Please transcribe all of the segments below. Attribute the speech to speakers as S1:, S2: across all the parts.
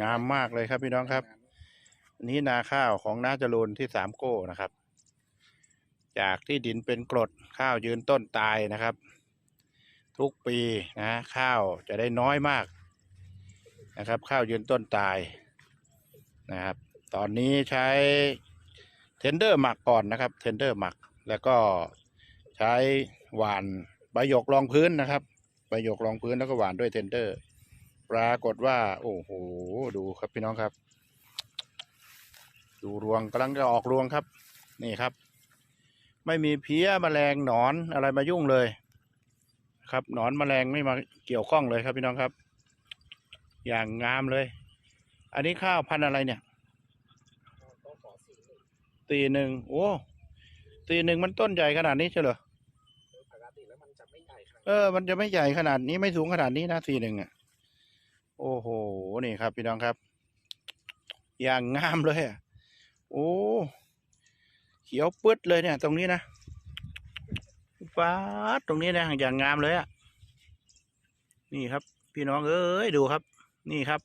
S1: งามมากเลยครับพี่น้องครับ นี้นาข้าวของนาจรูนที่สามโก้นะครับ จากที่ดินเป็นกรดข้าวยืนต้นตายนะครับ ทุกปีนะข้าวจะได้น้อยมากนะครับ ข้าวยืนต้นตายนะครับ ตอนนี้ใช้เทนเดอร์หมักก่อนนะครับ เทนเดอร์หมักแล้วก็ใช้หวานใบหยกรองพื้นนะครับใบหยกรองพื้นแล้วก็หวานด้วยเทนเดอร์ ปรากฏว่า โอ้โห ดูครับพี่น้องครับ ดูรวงกำลังจะออกรวงครับ นี่ครับ ไม่มีเพี้ยแมลงหนอนอะไรมายุ่งเลย ครับหนอนแมลงไม่มาเกี่ยวข้องเลยครับพี่น้องครับ อย่างงามเลย อันนี้ข้าวพันธุ์อะไรเนี่ย
S2: ตีหนึ่ง
S1: โอ้ตีหนึ่งมันต้นใหญ่ขนาดนี้ใช่เหรอเออ มันจะไม่ใหญ่ขนาดนี้ไม่สูงขนาดนี้นะตีหนึ่งอะ โอ้โห นี่ครับพี่น้องครับ อย่างงามเลยอะโอ้เขียวปึ๊ดเลยเนี่ย ตรงนี้นะฟ้าตรงนี้นะอย่างงามเลยอะนี่ครับ พี่น้องเอ้ยดูครับ นี่ครับ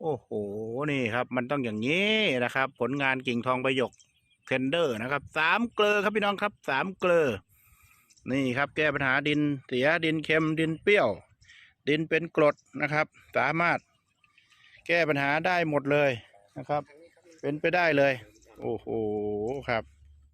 S1: โอ้โหนี่ครับ มันต้องอย่างนี้นะครับ ผลงานกิ่งทองประยกเทนเดอร์นะครับสามเกลอครับพี่น้องครับสามเกลอนี่ครับ แก้ปัญหาดินเสียดินเค็มดินเปรี้ยว ดินเป็นกรดนะครับ สามารถแก้ปัญหาได้หมดเลยนะ
S2: ครับ
S1: เป็นไปได้เลย โอ้โหครับ